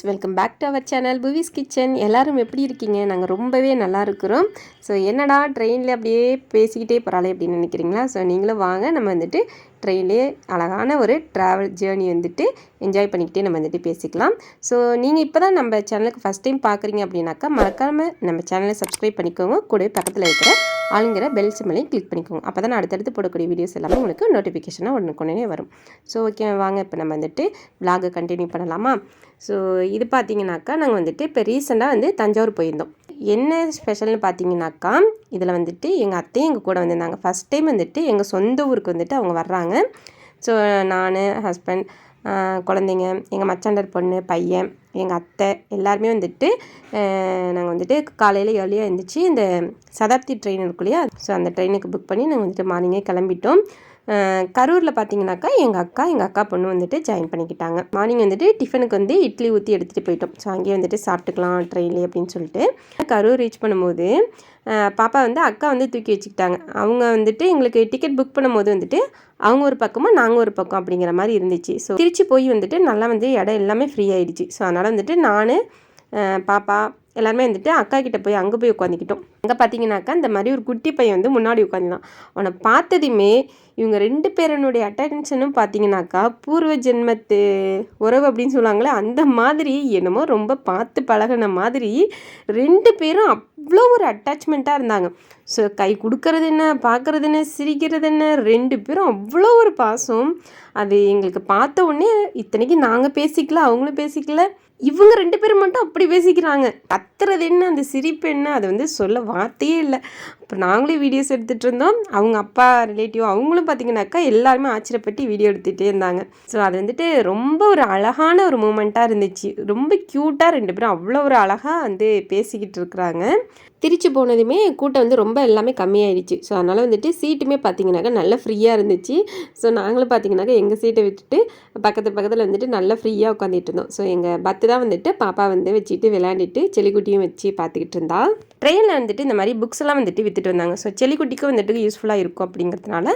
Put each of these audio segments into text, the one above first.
Friends welcome back to our channel Buvi's kitchen எல்லோரும் எப்படி இருக்கீங்க? நாங்கள் ரொம்பவே நல்லா இருக்கிறோம். ஸோ என்னடா ட்ரெயினில் அப்படியே பேசிக்கிட்டே போகிறாளே அப்படின்னு நினைக்கிறீங்களா? ஸோ நீங்களும் வாங்க. நம்ம வந்துட்டு ட்ரெயின்லேயே அழகான ஒரு ட்ராவல் ஜேர்னி வந்துட்டு என்ஜாய் பண்ணிக்கிட்டே நம்ம வந்துட்டு பேசிக்கலாம். ஸோ நீங்கள் இப்போ தான் நம்ம சேனலுக்கு ஃபஸ்ட் டைம் பார்க்குறீங்க அப்படின்னாக்கா மறக்காமல் நம்ம சேனலை சப்ஸ்கிரைப் பண்ணிக்கோங்க. கூடவே பக்கத்தில் இருக்கிற ஆளுங்கிற பெல் சிம்மலையும் கிளிக் பண்ணிக்கோங்க. அப்போ தான் அடுத்தடுத்து போடக்கூடிய வீடியோஸ் எல்லாமே உங்களுக்கு நோட்டிஃபிகேஷனாக ஒன்றுக்கு வரும். ஸோ ஓகே வாங்க இப்போ நம்ம வந்துட்டு விலாகை கண்டினியூ பண்ணலாமா? ஸோ இது பார்த்தீங்கன்னாக்கா நாங்கள் வந்துட்டு இப்போ ரீசெண்டாக வந்து தஞ்சாவூர் போயிருந்தோம். என்ன ஸ்பெஷல்னு பார்த்தீங்கன்னாக்கா இதில் வந்துட்டு எங்கள் அத்தையும் எங்கள் கூட வந்திருந்தாங்க. ஃபஸ்ட் டைம் வந்துட்டு எங்கள் சொந்த ஊருக்கு வந்துட்டு அவங்க வர்றாங்க. ஸோ நான் ஹஸ்பண்ட் குழந்தைங்க எங்கள் மச்சாண்டர் பொண்ணு பையன் எங்கள் அத்தை எல்லாருமே வந்துட்டு நாங்கள் வந்துட்டு காலையில் ஏர்லியாக எழுந்திரிச்சு இந்த சதாப்தி ட்ரெயின் இருக்கு இல்லையா ஸோ அந்த ட்ரெயினுக்கு புக் பண்ணி நாங்கள் வந்துட்டு மார்னிங்கே கிளம்பிட்டோம். கரூரில் பார்த்தீங்கன்னாக்கா எங்கள் அக்கா எங்கள் அக்கா பொண்ணு வந்துட்டு ஜாயின் பண்ணிக்கிட்டாங்க. மார்னிங் வந்துட்டு டிஃபனுக்கு வந்து இட்லி ஊற்றி எடுத்துகிட்டு போயிட்டோம். ஸோ அங்கேயே வந்துட்டு சாப்பிட்டுக்கலாம் ட்ரெயின்லேயே அப்படின்னு சொல்லிட்டு. கரூர் ரீச் பண்ணும்போது பாப்பா வந்து அக்கா வந்து தூக்கி வச்சுக்கிட்டாங்க. அவங்க வந்துட்டு எங்களுக்கு டிக்கெட் புக் பண்ணும்போது வந்துட்டு அவங்க ஒரு பக்கமாக நாங்கள் ஒரு பக்கம் அப்படிங்கிற மாதிரி இருந்துச்சு. ஸோ திருச்சி போய் வந்துட்டு நல்லா வந்து இடம் எல்லாமே ஃப்ரீ ஆகிடுச்சு ஸோ அதனால் வந்துட்டு நான் பாப்பா எல்லாருமே வந்துட்டு அக்கா கிட்டே போய் அங்கே போய் உட்காந்துக்கிட்டோம் அங்கே பார்த்தீங்கன்னாக்கா இந்த மாதிரி ஒரு குட்டி பையன் வந்து முன்னாடி உட்காந்துதான் அவனை பார்த்ததுமே இவங்க ரெண்டு பேரனுடைய அட்டென்ஷனும் பார்த்தீங்கன்னாக்கா பூர்வ ஜென்மத்து உறவு அப்படின்னு சொல்லுவாங்களே அந்த மாதிரி என்னமோ ரொம்ப பார்த்து பழகின மாதிரி ரெண்டு பேரும் அவ்வளோ ஒரு அட்டாச்மெண்ட்டாக இருந்தாங்க. ஸோ கை கொடுக்கறது என்ன பார்க்குறது என்ன சிரிக்கிறது என்ன ரெண்டு பேரும் அவ்வளோ ஒரு பாசம். அது எங்களுக்கு பார்த்த உடனே இத்தனைக்கு நாங்கள் பேசிக்கல அவங்களும் பேசிக்கல. இவங்க ரெண்டு பேரும் மட்டும் அப்படி பேசிக்கிறாங்க. கத்துறது என்ன அந்த சிரிப்பு என்ன அது வந்து சொல்ல வார்த்தையே இல்லை. அப்புறம் நாங்களே வீடியோஸ் எடுத்துகிட்டு இருந்தோம். அவங்க அப்பா ரிலேட்டிவ் அவங்களும் பார்த்தீங்கனாக்கா எல்லாருமே ஆச்சரியப்பட்டு வீடியோ எடுத்துகிட்டே இருந்தாங்க. ஸோ அது வந்துட்டு ரொம்ப ஒரு அழகான ஒரு மூமெண்ட்டாக இருந்துச்சு. ரொம்ப க்யூட்டாக ரெண்டு பேரும் அவ்வளோ ஒரு அழகாக வந்து பேசிக்கிட்டு இருக்கிறாங்க. திருச்சி போனதுமே கூட்டம் வந்து ரொம்ப எல்லாமே கம்மியாயிடுச்சு. ஸோ அதனால் வந்துட்டு சீட்டுமே பார்த்தீங்கன்னாக்கா நல்லா ஃப்ரீயாக இருந்துச்சு. ஸோ நாங்களும் பார்த்தீங்கனாக்கா எங்கள் சீட்டை விட்டுட்டு பக்கத்து பக்கத்தில் வந்துட்டு நல்லா ஃப்ரீயாக உட்காந்துட்டு இருந்தோம். ஸோ எங்கள் பத்து தான் வந்துட்டு பாப்பா வந்து வச்சுட்டு விளையாண்டுட்டு செலிக்குட்டியும் வச்சு பார்த்துக்கிட்டு இருந்தா. ட்ரெயினில் வந்துட்டு இந்த மாதிரி புக்ஸ் எல்லாம் வந்துட்டு வித்துட்டு வந்தாங்க. ஸோ செலிக்குட்டிக்கும் வந்துட்டு யூஸ்ஃபுல்லாக இருக்கும் அப்படிங்கிறதுனால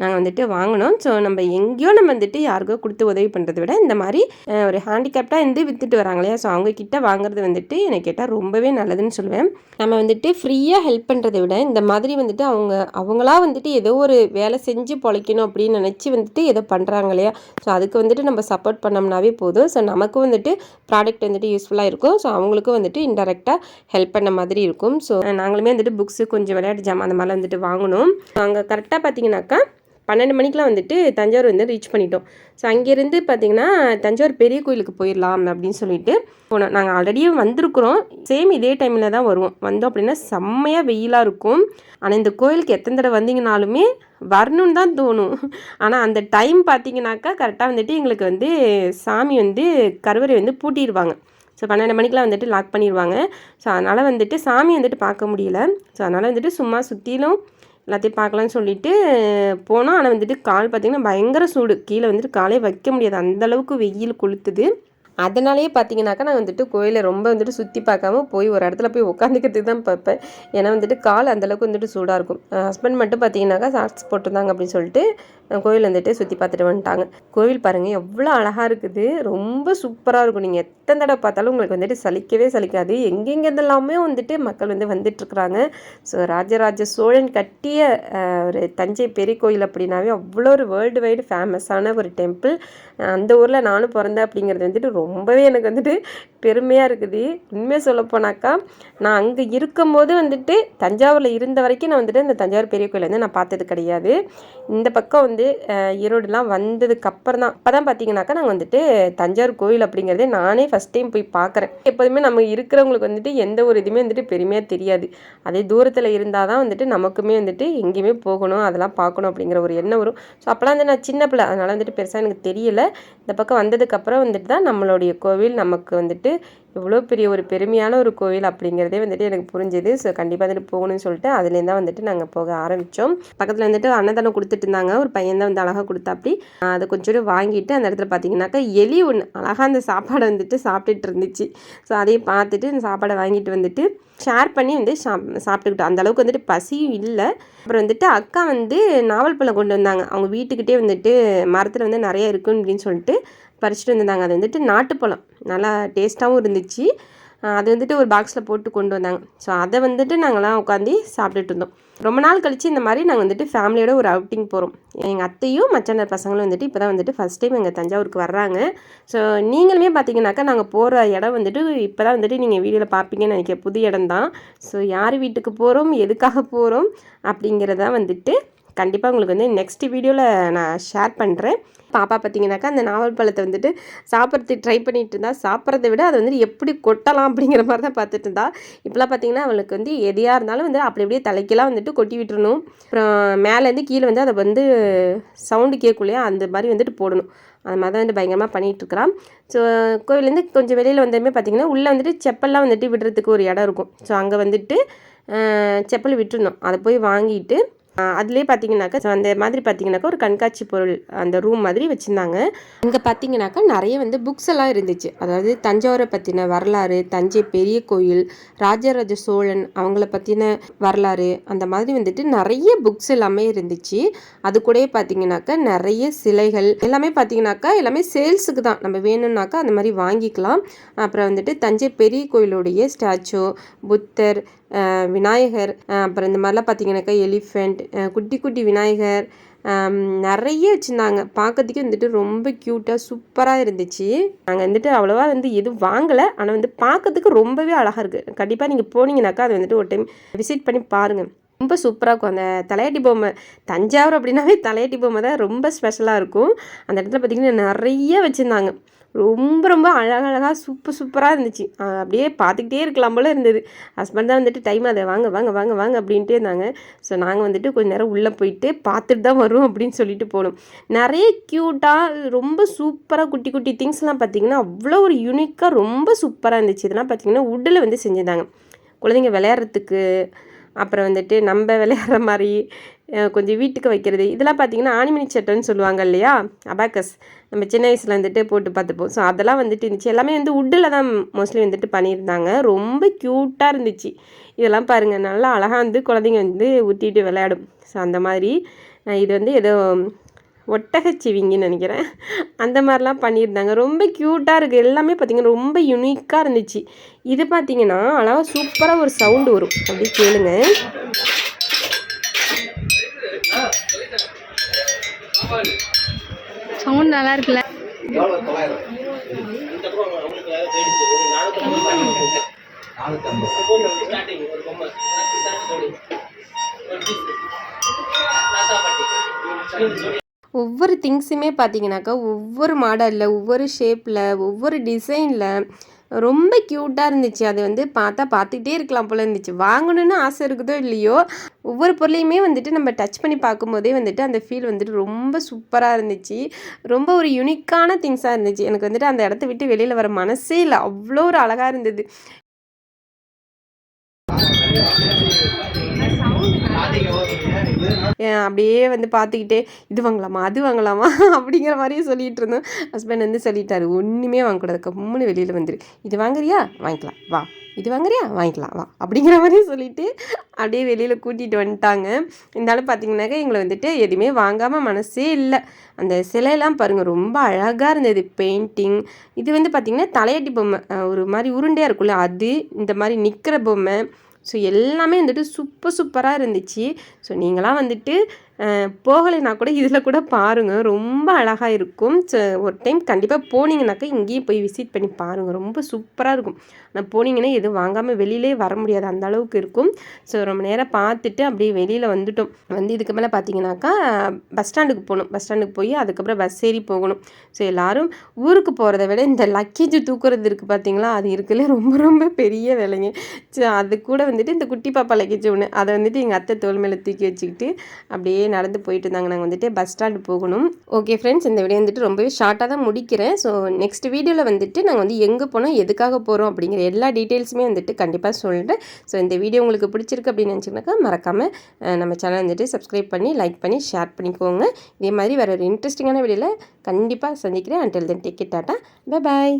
நாங்கள் வந்துட்டு வாங்கினோம். ஸோ நம்ம எங்கேயோ நம்ம வந்துட்டு யாருக்கோ கொடுத்து உதவி பண்ணுறதை விட இந்த மாதிரி ஒரு ஹேண்டிகேப்டாக இருந்து விற்றுட்டு வராங்க இல்லையா? ஸோ அவங்கக்கிட்ட வாங்குறது வந்துட்டு எனக்கு கேட்டால் ரொம்பவே நல்லதுன்னு சொல்லுவேன். நம்ம வந்துட்டு ஃப்ரீயாக ஹெல்ப் பண்ணுறதை விட இந்த மாதிரி வந்துட்டு அவங்க அவங்களா வந்துட்டு ஏதோ ஒரு வேலை செஞ்சு பொழைக்கணும் அப்படின்னு நினச்சி வந்துட்டு ஏதோ பண்ணுறாங்க இல்லையா? ஸோ அதுக்கு வந்துட்டு நம்ம சப்போர்ட் பண்ணோம்னாவே போதும். ஸோ நமக்கும் வந்துட்டு ப்ராடக்ட் வந்துட்டு யூஸ்ஃபுல்லாக இருக்கும். ஸோ அவங்களுக்கும் வந்துட்டு இன்டெரக்டாக ஹெல்ப் பண்ண மாதிரி இருக்கும். ஸோ நாங்களுமே வந்துட்டு புக்ஸு கொஞ்சம் விளையாட்டு ஜாமான் அந்த மாதிரிலாம் வந்துட்டு வாங்கணும். அங்கே கரெக்டாக பார்த்தீங்கன்னாக்கா பன்னெண்டு மணிக்கெலாம் வந்துட்டு தஞ்சாவூர் வந்து ரீச் பண்ணிட்டோம். ஸோ அங்கேருந்து பார்த்தீங்கன்னா தஞ்சாவூர் பெரிய கோயிலுக்கு போயிடலாம் அப்படின்னு சொல்லிட்டு போனோம். நாங்கள் ஆல்ரெடியே வந்திருக்கிறோம். சேம் இதே டைமில் தான் வருவோம். வந்தோம் அப்படின்னா செம்மையாக வெயிலாக இருக்கும். ஆனால் இந்த கோயிலுக்கு எத்தனை தடவை வந்தீங்கனாலுமே வரணும்னு தான் தோணும். ஆனால் அந்த டைம் பார்த்தீங்கன்னாக்கா கரெக்டாக வந்துட்டு எங்களுக்கு வந்து சாமி வந்து கருவறை வந்து பூட்டிடுவாங்க. ஸோ பன்னெண்டு மணிக்கெலாம் வந்துட்டு லாக் பண்ணிடுவாங்க ஸோ அதனால் வந்துட்டு சாமி வந்துட்டு பார்க்க முடியல. ஸோ அதனால் வந்துட்டு சும்மா சுற்றிலும் எல்லாத்தையும் பார்க்கலான்னு சொல்லிட்டு போனோம். ஆனால் வந்துட்டு கால் பார்த்திங்கன்னா பயங்கர சூடு. கீழே வந்துட்டு காலே வைக்க முடியாது. அந்த அளவுக்கு வெயில் கொளுத்துது. அதனாலேயே பார்த்தீங்கன்னாக்கா நான் வந்துட்டு கோயிலை ரொம்ப வந்துட்டு சுற்றி பார்க்காம போய் ஒரு இடத்துல போய் உட்காந்துக்கிறதுக்கு தான் பார்ப்பேன். ஏன்னா வந்துட்டு கால் அந்தளவுக்கு வந்துட்டு சூடாக இருக்கும். ஹஸ்பண்ட் மட்டும் பார்த்தீங்கன்னாக்கா ஷார்ட்ஸ் போட்டிருந்தாங்க அப்படின்னு சொல்லிட்டு கோயில் வந்துட்டு சுற்றி பார்த்துட்டு வந்துட்டாங்க. கோவில் பாருங்கள் எவ்வளோ அழகாக இருக்குது. ரொம்ப சூப்பராக இருக்கும். நீங்கள் எத்தனை தடவை பார்த்தாலும் உங்களுக்கு வந்துட்டு சலிக்கவே சலிக்காது. எங்கெங்கெந்தெல்லாமே வந்துட்டு மக்கள் வந்து வந்துட்டுருக்குறாங்க ஸோ ராஜராஜ சோழன் கட்டிய ஒரு தஞ்சை பெரிய கோயில் அப்படின்னாவே அவ்வளோ ஒரு வேர்ல்டு வைடு ஃபேமஸான ஒரு டெம்பிள் அந்த ஊரில் நானும் பிறந்தேன் அப்படிங்கிறது வந்துட்டு ரொம்பவே எனக்கு வந்துட்டு பெருமையாக இருக்குது. உண்மையாக சொல்லப்போனாக்கா நான் அங்கே இருக்கும்போது வந்துட்டு தஞ்சாவூரில் இருந்த வரைக்கும் நான் வந்துட்டு அந்த தஞ்சாவூர் பெரிய கோயில் வந்து நான் பார்த்தது கிடையாது. இந்த பக்கம் வந்து வந்து ஈரோடுலாம் வந்ததுக்கு அப்புறம் தான் அப்போ தான் பார்த்தீங்கன்னாக்கா நாங்கள் வந்துட்டு தஞ்சாவூர் கோவில் அப்படிங்கிறதே நானே ஃபஸ்ட் டைம் போய் பார்க்குறேன் எப்போதுமே நம்ம இருக்கிறவங்களுக்கு வந்துட்டு எந்த ஒரு இதுவுமே வந்துட்டு பெருமையாக தெரியாது. அதே தூரத்தில் இருந்தால் தான் வந்துட்டு நமக்குமே வந்துட்டு எங்கேயுமே போகணும் அதெல்லாம் பார்க்கணும் அப்படிங்கிற ஒரு எண்ணம் வரும். ஸோ அப்போலாம் வந்து நான் சின்ன பிள்ளை. அதனால் வந்துட்டு பெருசாக எனக்கு தெரியல. இந்த பக்கம் வந்ததுக்கப்புறம் வந்துட்டு தான் நம்மளுடைய கோவில் நமக்கு வந்துட்டு இவ்வளோ பெரிய ஒரு பெருமையான ஒரு கோவில் அப்படிங்கிறதே வந்துட்டு எனக்கு புரிஞ்சுது. ஸோ கண்டிப்பாக வந்துட்டு போகணும்னு சொல்லிட்டு அதுலேருந்து தான் வந்துட்டு நாங்கள் போக ஆரம்பித்தோம் பக்கத்தில் வந்துட்டு அன்னதானம் கொடுத்துட்டு இருந்தாங்க. ஒரு பையன் தான் வந்து அழகாக கொடுத்தாப்படி அதை கொஞ்சோடு வாங்கிட்டு அந்த இடத்துல பார்த்தீங்கன்னாக்கா எலி ஒன்று அழகாக அந்த சாப்பாடை வந்துட்டு சாப்பிட்டுட்டு இருந்துச்சு. ஸோ அதையும் பார்த்துட்டு அந்த சாப்பாடை வாங்கிட்டு வந்துட்டு ஷேர் பண்ணி வந்து சாப் சாப்பிட்டுக்கிட்டோம். அந்த அளவுக்கு வந்துட்டு பசியும் இல்லை. அப்புறம் வந்துட்டு அக்கா வந்து நாவல் பழம் கொண்டு வந்தாங்க. அவங்க வீட்டுக்கிட்டே வந்துட்டு மரத்தில் வந்து நிறைய இருக்குன்னு அப்படின்னு சொல்லிட்டு பறிச்சுட்டு வந்திருந்தாங்க. அது வந்துட்டு நாட்டுப்பழம். நல்லா டேஸ்ட்டாகவும் இருந்துச்சு. அது வந்துட்டு ஒரு பாக்ஸில் போட்டு கொண்டு வந்தாங்க. ஸோ அதை வந்துட்டு நாங்களாம் உட்காந்து சாப்பிட்டுட்டு இருந்தோம். ரொம்ப நாள் கழித்து இந்த மாதிரி நாங்கள் வந்துட்டு ஃபேமிலியோட ஒரு அவுட்டிங் போகிறோம் எங்கள் அத்தையும் மச்சான பசங்களும் வந்துட்டு இப்போ தான் வந்துட்டு ஃபஸ்ட் டைம் எங்கள் தஞ்சாவூருக்கு வர்றாங்க. ஸோ நீங்களுமே பார்த்தீங்கன்னாக்கா நாங்கள் போகிற இடம் வந்துட்டு இப்போ தான் வந்துட்டு நீங்கள் வீடியோவில் பார்ப்பீங்கன்னு நினைக்கிற புது இடம் தான் ஸோ யார் வீட்டுக்கு போகிறோம் எதுக்காக போகிறோம் அப்படிங்கிறத வந்துட்டு கண்டிப்பாக உங்களுக்கு வந்து நெக்ஸ்ட் வீடியோவில் நான் ஷேர் பண்ணுறேன் பாப்பா பார்த்தீங்கன்னாக்கா அந்த நாவல் பழத்தை வந்துட்டு சாப்பிட்றதுக்கு ட்ரை பண்ணிட்டு இருந்தா சாப்பிட்றத விட அதை வந்துட்டு எப்படி கொட்டலாம் அப்படிங்கிற மாதிரி தான் பார்த்துட்டு இருந்தா. இப்போலாம் பார்த்தீங்கன்னா அவளுக்கு வந்து எதையாக இருந்தாலும் வந்து அப்படி அப்படியே தலைக்கெல்லாம் வந்துட்டு கொட்டி விட்டுறணும். அப்புறம் மேலேருந்து கீழே வந்து அதை வந்து சவுண்டு கேட்கலையா அந்த மாதிரி வந்துட்டு போடணும். அந்த மாதிரி தான் வந்து பயங்கரமாக பண்ணிகிட்ருக்கிறான் ஸோ கோவிலேருந்து கொஞ்சம் வெளியில் வந்ததுமே பார்த்தீங்கன்னா உள்ளே வந்துட்டு செப்பல்லாம் வந்துட்டு விடுறதுக்கு ஒரு இடம் இருக்கும். ஸோ அங்கே வந்துட்டு செப்பல் விட்டுருந்தோம் அதை போய் வாங்கிட்டு அதுலேயே பார்த்தீங்கன்னாக்கா அந்த மாதிரி பார்த்தீங்கன்னாக்கா ஒரு கண்காட்சி பொருள் அந்த ரூம் மாதிரி வச்சுருந்தாங்க. அங்கே பார்த்தீங்கன்னாக்கா நிறைய வந்து புக்ஸ் எல்லாம் இருந்துச்சு. அதாவது தஞ்சாவூரை பற்றின வரலாறு தஞ்சை பெரிய கோயில் ராஜராஜ சோழன் அவங்கள பற்றின வரலாறு அந்த மாதிரி வந்துட்டு நிறைய புக்ஸ் எல்லாமே இருந்துச்சு. அது கூடயே பார்த்தீங்கன்னாக்கா நிறைய சிலைகள் எல்லாமே பார்த்தீங்கன்னாக்கா எல்லாமே சேல்ஸுக்கு தான். நம்ம வேணும்னாக்கா அந்த மாதிரி வாங்கிக்கலாம். அப்புறம் வந்துட்டு தஞ்சை பெரிய கோயிலுடைய ஸ்டாச்சு புத்தர் விநாயகர் அப்புறம் இந்த மாதிரிலாம் பார்த்தீங்கன்னாக்கா எலிஃபெண்ட் குட்டி குட்டி விநாயகர் நிறைய வச்சுருந்தாங்க. பார்க்கறதுக்கே வந்துட்டு ரொம்ப க்யூட்டாக சூப்பராக இருந்துச்சு. நாங்கள் வந்துட்டு அவ்வளோவா வந்து எதுவும் வாங்கலை. ஆனால் வந்து பார்க்கறதுக்கு ரொம்பவே அழகாக இருக்குது கண்டிப்பாக நீங்கள் போனீங்கன்னாக்கா அது வந்துட்டு ஒரு டைம் விசிட் பண்ணி பாருங்கள் ரொம்ப சூப்பராக இருக்கும். அந்த தலையாட்டி பொம்மை தஞ்சாவூர் அப்படின்னாவே தலையாட்டி பொம்மை தான் ரொம்ப ஸ்பெஷலாக இருக்கும். அந்த இடத்துல பார்த்திங்கன்னா நிறைய வச்சுருந்தாங்க. ரொம்ப ரொம்ப அழகழகாக சூப்பர் சூப்பராக இருந்துச்சு. அப்படியே பார்த்துக்கிட்டே இருக்கலாம் போல இருந்தது. ஹஸ்பண்ட் தான் வந்துட்டு டைம் அதை வாங்க வாங்க வாங்க வாங்க அப்படின்ட்டே இருந்தாங்க. ஸோ நாங்கள் வந்துட்டு கொஞ்ச நேரம் உள்ளே போயிட்டு பார்த்துட்டு தான் வரோம் அப்படின்னு சொல்லிட்டு போனோம். நிறைய க்யூட்டாக ரொம்ப சூப்பராக குட்டி குட்டி திங்ஸ்லாம் பார்த்திங்கன்னா அவ்வளோ ஒரு யூனிக்காக ரொம்ப சூப்பராக இருந்துச்சு. இதெல்லாம் பார்த்தீங்கன்னா உட்டில் வந்து செஞ்சுருந்தாங்க. குழந்தைங்க விளையாடுறதுக்கு அப்புறம் வந்துட்டு நம்ம விளையாடுற மாதிரி கொஞ்சம் வீட்டுக்கு வைக்கிறது. இதெல்லாம் பார்த்தீங்கன்னா ஆணிமணி சட்டம்னு சொல்லுவாங்க இல்லையா? அபாக்கஸ். நம்ம சின்ன வயசில் வந்துட்டு போட்டு பார்த்துப்போம். ஸோ அதெல்லாம் வந்துட்டு இருந்துச்சு. எல்லாமே வந்து உட்டில் தான் மோஸ்ட்லி வந்துட்டு பண்ணியிருந்தாங்க. ரொம்ப க்யூட்டாக இருந்துச்சு. இதெல்லாம் பாருங்கள் நல்லா அழகாக வந்து குழந்தைங்க வந்து ஊற்றிட்டு விளையாடும். ஸோ அந்த மாதிரி. இது வந்து ஏதோ ஒட்டகச்சிவிங்கன்னு நினைக்கிறேன். அந்த மாதிரிலாம் பண்ணியிருந்தாங்க. ரொம்ப க்யூட்டாக இருக்குது எல்லாமே பார்த்திங்கன்னா ரொம்ப யுனிக்காக இருந்துச்சு. இது பார்த்தீங்கன்னா அழகாக சூப்பராக ஒரு சவுண்டு வரும். அப்படி கேளுங்க. சவுண்ட் நல்லா இருக்குல்ல? ஒவ்வொரு திங்ஸுமே பார்த்தீங்கன்னாக்கா ஒவ்வொரு மாடலில் ஒவ்வொரு ஷேப்பில் ஒவ்வொரு டிசைனில் ரொம்ப க்யூட்டாக இருந்துச்சு. அது வந்து பார்த்தா பார்த்துக்கிட்டே இருக்கலாம் போல் இருந்துச்சு. வாங்கணும்னு ஆசை இருக்குதோ இல்லையோ ஒவ்வொரு பொருளையுமே வந்துட்டு நம்ம டச் பண்ணி பார்க்கும்போதே வந்துட்டு அந்த ஃபீல் வந்துட்டு ரொம்ப சூப்பராக இருந்துச்சு. ரொம்ப ஒரு யுனிக்கான திங்ஸாக இருந்துச்சு. எனக்கு வந்துட்டு அந்த இடத்த விட்டு வெளியில் வர மனசே இல்லை. அவ்வளோ ஒரு அழகாக இருந்தது. அப்படியே வந்து பார்த்துக்கிட்டே இது வாங்கலாமா அது வாங்கலாமா அப்படிங்கிற மாதிரியே சொல்லிட்டு இருந்தோம் ஹஸ்பண்ட் வந்து சொல்லிட்டாரு ஒன்றுமே வாங்கக்கூடாது கம்முன்னு வெளியில் வந்துரு. இது வாங்குறியா? வாங்கிக்கலாம். வா. இது வாங்குறியா? வாங்கிக்கலாம். வா. அப்படிங்கிற மாதிரி சொல்லிட்டு அப்படியே வெளியில் கூட்டிகிட்டு வந்துட்டாங்க. இருந்தாலும் பார்த்தீங்கன்னாக்கா எங்களை வந்துட்டு எதுவுமே வாங்காமல் மனசே இல்லை. அந்த சிலையெல்லாம் பாருங்கள் ரொம்ப அழகாக இருந்தது. பெயிண்டிங் இது வந்து பார்த்திங்கன்னா தலையாட்டி பொம்மை ஒரு மாதிரி உருண்டையாக இருக்குல்ல அது இந்த மாதிரி நிற்கிற பொம்மை ஸோ எல்லாமே வந்துட்டு சூப்பர் சூப்பராக இருந்துச்சு. ஸோ நீங்களாம் வந்துட்டு போகலைன்னா கூட இதில் கூட பாருங்கள் ரொம்ப அழகாக இருக்கும். ஸோ ஒரு டைம் கண்டிப்பாக போனீங்கனாக்கா இங்கேயும் போய் விசிட் பண்ணி பாருங்கள் ரொம்ப சூப்பராக இருக்கும். ஆனால் போனீங்கன்னா எதுவும் வாங்காமல் வெளியிலே வர முடியாது. அந்த அளவுக்கு இருக்கும். ஸோ ரொம்ப நேரம் பார்த்துட்டு அப்படியே வெளியில் வந்துட்டோம். வந்து இதுக்கு மேலே பார்த்தீங்கன்னாக்கா பஸ் ஸ்டாண்டுக்கு போகணும். பஸ் ஸ்டாண்டுக்கு போய் அதுக்கப்புறம் பஸ் ஏறி போகணும். ஸோ எல்லோரும் ஊருக்கு போகிறத விட இந்த லக்கேஜ் தூக்குறது இருக்குது பார்த்தீங்களா அது இருக்குல்ல ரொம்ப ரொம்ப பெரிய வேலைங்க. ஸோ அது கூட வந்துட்டு இந்த குட்டி பாப்பா லக்கேஜ் ஒன்று அதை வந்துட்டு எங்கள் அத்தை தோல் மேலே தூக்கி வச்சுக்கிட்டு அப்படியே நடந்து போயிட்டு இருந்தாங்க. நாங்கள் வந்துட்டு பஸ் ஸ்டாண்டு போகணும். ஓகே ஃப்ரெண்ட்ஸ் இந்த வீடியோ வந்துட்டு ரொம்பவே ஷார்ட்டாக தான் முடிக்கிறேன். ஸோ நெக்ஸ்ட் வீடியோவில் வந்துட்டு நாங்கள் வந்து எங்கே போனோம் எதுக்காக போகிறோம் அப்படிங்கிற எல்லா டீட்டெயில்ஸுமே வந்துட்டு கண்டிப்பாக சொல்கிறேன் ஸோ இந்த வீடியோ உங்களுக்கு பிடிச்சிருக்கு அப்படின்னு நினச்சிங்கனாக்கா மறக்காமல் நம்ம சேனல் வந்துட்டு சப்ஸ்கிரைப் பண்ணி லைக் பண்ணி ஷேர் பண்ணிக்கோங்க. இதே மாதிரி வேறு ஒரு இன்ட்ரெஸ்டிங்கான வீடியோவில் கண்டிப்பாக சந்திக்கிறேன். Until then take tata bye